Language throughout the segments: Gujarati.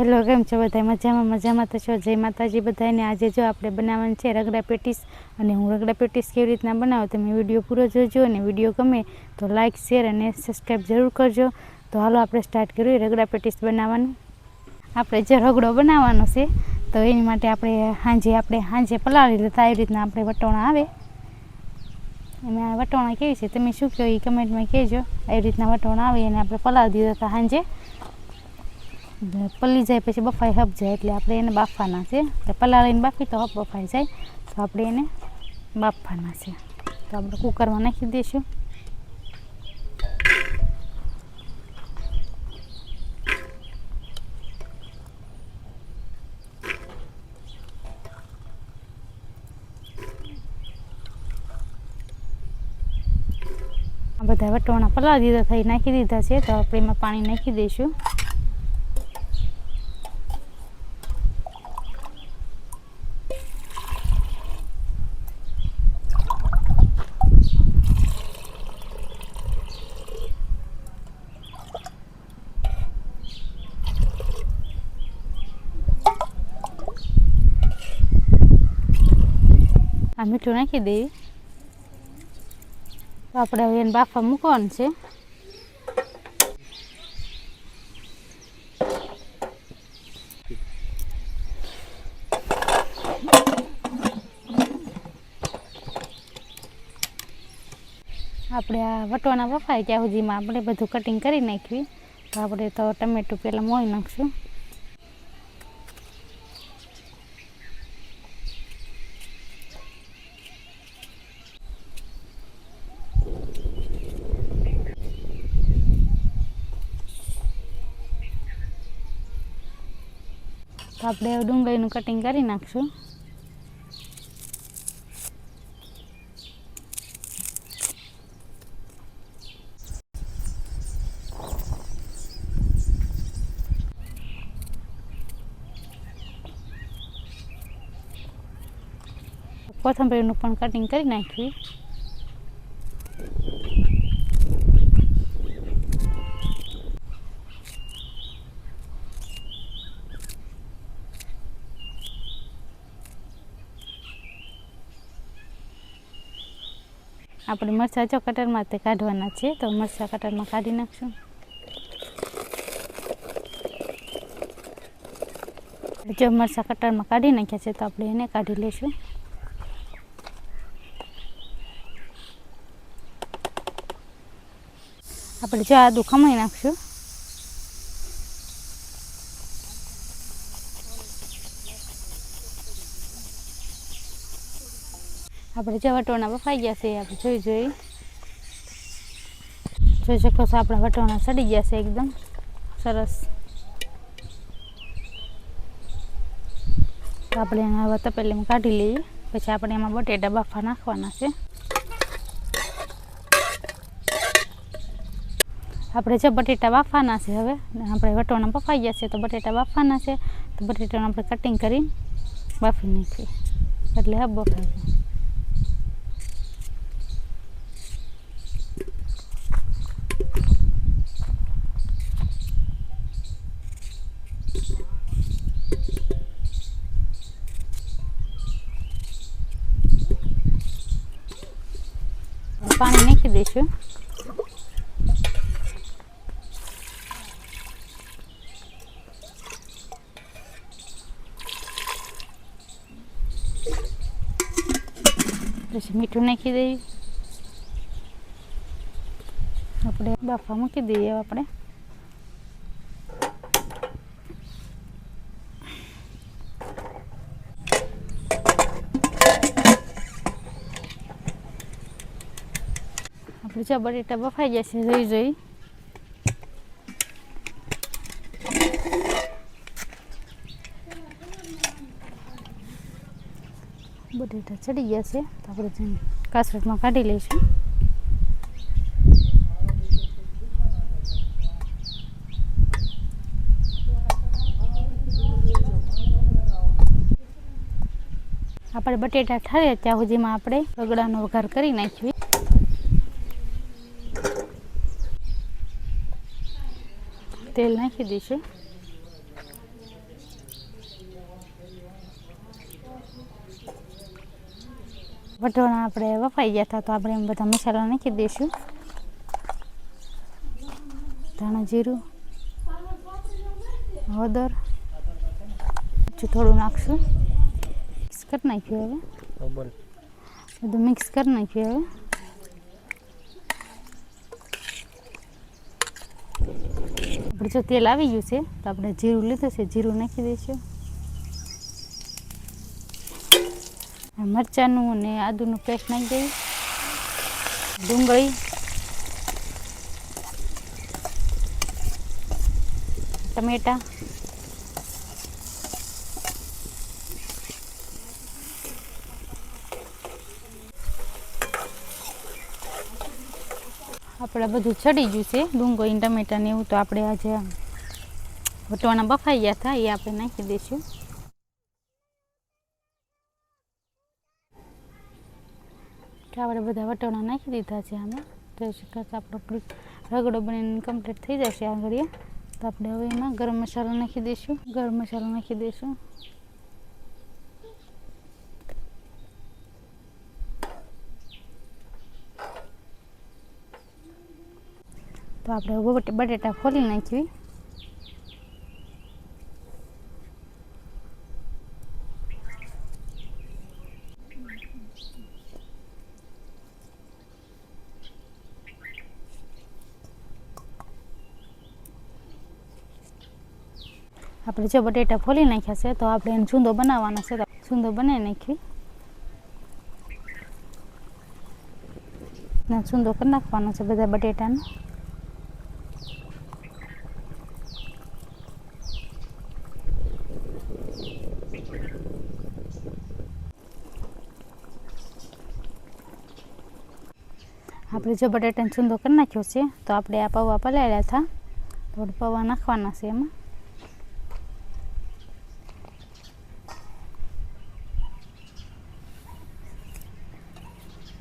હેલો, કેમ છો બધા? મજામાં મજામાં તો છો? જય માતાજી બધાને. આજે જો આપણે બનાવવાનું છે રગડા પેટીસ. અને હું રગડા પેટીસ કેવી રીતના બનાવું તમે વીડિયો પૂરો જોજો અને વીડિયો ગમે તો લાઇક શેર અને સબસ્ક્રાઈબ જરૂર કરજો. તો હાલો, આપણે સ્ટાર્ટ કરીએ રગડા પેટીસ બનાવવાનું. આપણે જે રગડો બનાવવાનો છે, તો એની માટે આપણે સાંજે આપણે સાંજે પલાળી લેતા એવી રીતના આપણે વટોણા આવે. એમાં વટોણા કેવી છે? તમે શું કહો એ કમેન્ટમાં કહેજો. એવી રીતના વટોણા આવે એને આપણે પલાળી દીધા હતા સાંજે પલ્લી જાય પછી બફાઈ હપ જાય એટલે આપણે એને બાફવાના છે. એટલે પલાળીને બાફી તો હપ બફાઈ જાય. તો આપણે એને બાફવાના છે. તો આપણે કુકરમાં નાખી દઈશું. બધા વટોણા પલાળી દીધા થઈ નાખી દીધા છે. તો આપણે એમાં પાણી નાખી દઈશું. આ મીઠું નાખી દઈએ. તો આપણે હવે એને બાફા મૂકવાનું છે. આપણે આ વટવાના બફાય ત્યાં સુધીમાં આપણે બધું કટિંગ કરી નાખ્યું. તો આપણે તો ટમેટું પહેલાં મોળી નાખશું. તો આપણે ડુંગળીનું કટિંગ કરી નાખશું. કોથંબરીનું પણ કટિંગ કરી નાખ્યું. આપણે મરચાં જો કટરમાં તે કાઢવાના છે, તો મરચાં કટરમાં કાઢી નાખશું. જો મરચાં કટરમાં કાઢી નાખ્યા છે, તો આપણે એને કાઢી લઈશું. આપણે જો આદું ખમાઈ નાખશું. આપણે જે વટોણા બફાઈ ગયા છે, આપણે જોઈ જોઈ. જોઈ શકો છો, આપણા વટોણા સડી ગયા છે એકદમ. સરસ. આપણે એના હવે તપેલીમાં કાઢી લઈએ. પછી આપણે એમાં બટેટા બાફા નાખવાના છે. આપણે જે બટેટા બાફવાના છે હવે આપણે વટોણા બફાઈ ગયા છે, તો બટેટા બાફવાના છે. તો બટેટાનું આપણે કટિંગ કરી બાફી નાખીએ. એટલે હવે બફાઈ જાય પાણી નાખી દઈશું પછી મીઠું નાખી દઈએ આપણે બાફા મૂકી દઈએ આપણે જો બટેટા બફાઈ જશે, જોઈ જોઈ. બટેટા ચડી ગયા છે, તો આપણે જઈને કાસરતમાં કાઢી લઈશું. આપણે બટેટા ઠરે, ત્યાં સુધીમાં આપણે રગડાનો વઘાર કરી નાખીએ. તેલ નાખી દઈશું. વટોણા આપણે વફાઈ ગયા હતા તો આપણે એમ બધા મસાલા નાખી દઈશું. ધાણા જીરું હળદર થોડું નાખશું. મિક્સ કરી નાખ્યું હવે. બધું મિક્સ કરી નાખ્યું હવે. આપણે જો તેલ આવી ગયું છે, તો આપણે જીરું લીધું છે, જીરું નાખી દઈશું. મરચાંનું અને આદુનું પેસ્ટ નાખી દઈએ. ડુંગળી. ટમેટા. આપણે બધું ચડી ગયું છે ડુંગો ને ટમેટા ને એવું તો આપણે આજે વટવાણા બફાઈ ગયા હતા, એ આપણે નાખી દઈશું. આપણે બધા વટોણા નાખી દીધા છે આમાં. આપણો રગડો બનીને કમ્પ્લીટ થઈ જશે આગળ તો આપણે હવે એમાં ગરમ મસાલો નાખી દઈશું. ગરમ મસાલો નાખી દઈશું. તો આપણે બટેટા ખોલી નાખવી આપણે જો બટેટા ફોલી નાખ્યા છે, તો આપણે એને છૂંદો બનાવવાનો છે. તો ચૂંદો બનાવી નાખવી ના છૂંદો કરી નાખવાનો છે બધા બટેટાનો. આપણે જો બટેટાનો ચૂંદો કરી નાખ્યો છે, તો આપણે આ પૌવા પલાળ્યા હતા. તો પૌવા નાખવાના છે એમાં.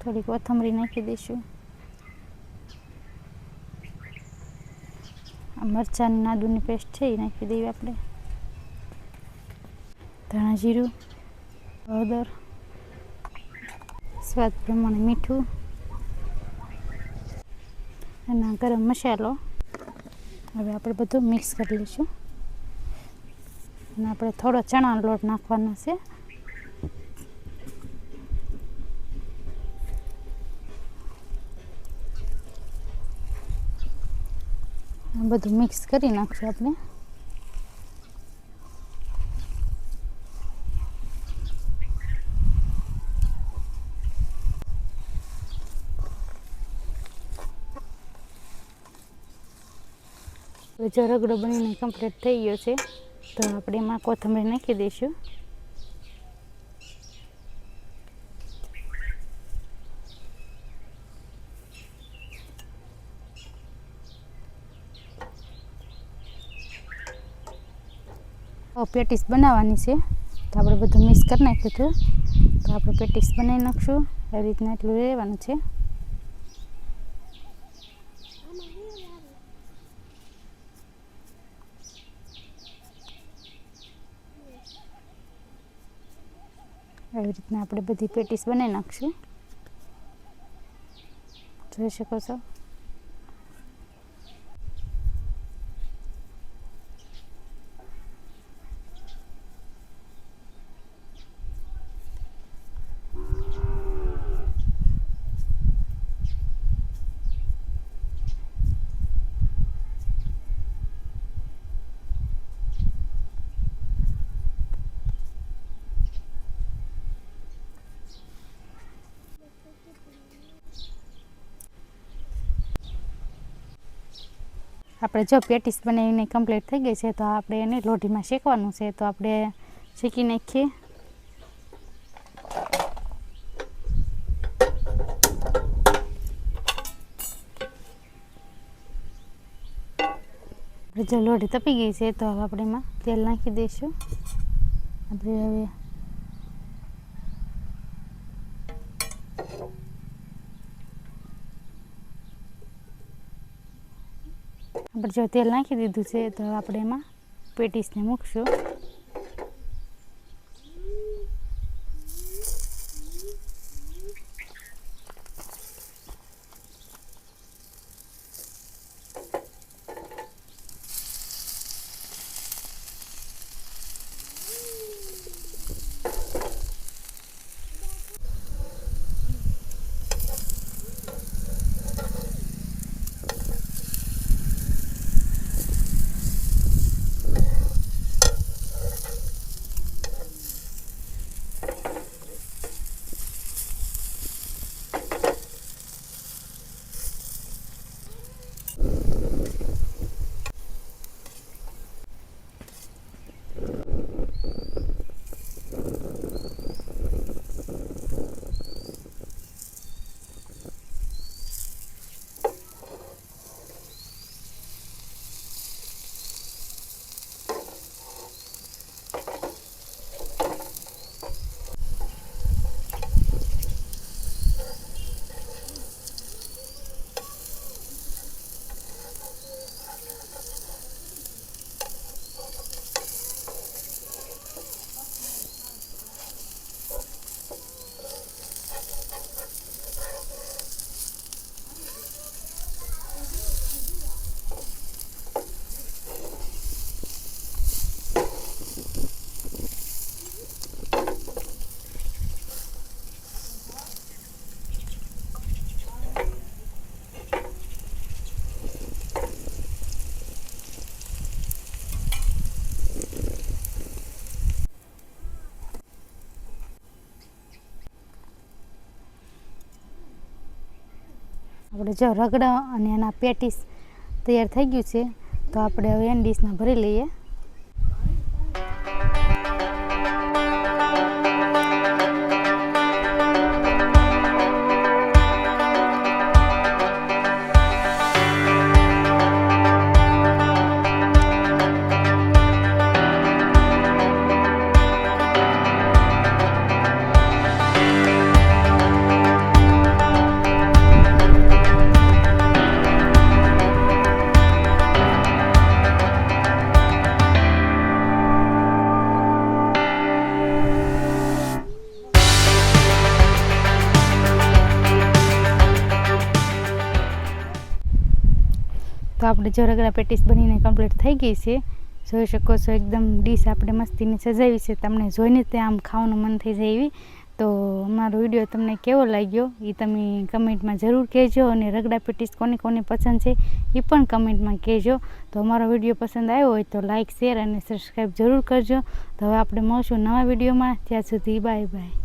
થોડીક કોથમરી નાખી દઈશું. મરચાંની નાદુની પેસ્ટ છે, એ નાખી દઈએ આપણે. ધાણા જીરું, હળદર, સ્વાદ પ્રમાણે મીઠું. અને ગરમ મસાલો હવે આપણે બધું મિક્સ કરી લઈશું. અને આપણે થોડો ચણાનો લોટ નાખવાનો છે. બધું મિક્સ કરી નાખશું આપણે. હવે જો રગડો બનીને કમ્પ્લીટ થઈ ગયો છે, તો આપણે એમાં કોથમરી નાખી દઈશું. પેટીસ બનાવવાની છે, તો આપણે બધું મિક્સ કરી નાખ્યું હતું. તો આપણે પેટીસ બનાવી નાખશું એવી રીતના એટલું રહેવાનું છે. એવી રીતના આપણે બધી પેટીસ બનાવી નાખશું. જોઈ શકો છો? આપણે જો પેટીસ બનાવીને કમ્પ્લીટ થઈ ગઈ છે, તો આપણે એને લોઢીમાં શેકવાનું છે, તો આપણે શેકી નાખીએ. આપણે જો લોઢી તપી ગઈ છે, તો હવે આપણે એમાં તેલ નાખી દઈશું. આપણે હવે આપણે જો તેલ નાખી દીધું છે તો આપણે એમાં પેટીસને મૂકશું. આપણે જો રગડા અને એના પેટીસ તૈયાર થઈ ગયું છે, તો આપણે હવે એન ડીશમાં ભરી લઈએ. તો આપણે ઝરગડા પેટીસ બનીને કમ્પ્લીટ થઈ ગઈ છે, જોઈ શકો છો એકદમ ડીશ આપણે મસ્તીની સજાવી છે. તમને જોઈને તે આમ ખાવાનું મન થઈ જાય એવી. તો અમારો વીડિયો તમને કેવો લાગ્યો એ તમે કમેન્ટમાં જરૂર કહેજો અને રગડા પેટીસ કોને કોને પસંદ છે એ પણ કમેન્ટમાં કહેજો. તો અમારો વીડિયો પસંદ આવ્યો હોય તો લાઇક શેર અને સબસ્ક્રાઈબ જરૂર કરજો. તો હવે આપણે મળશું નવા વિડીયોમાં. ત્યાં સુધી બાય બાય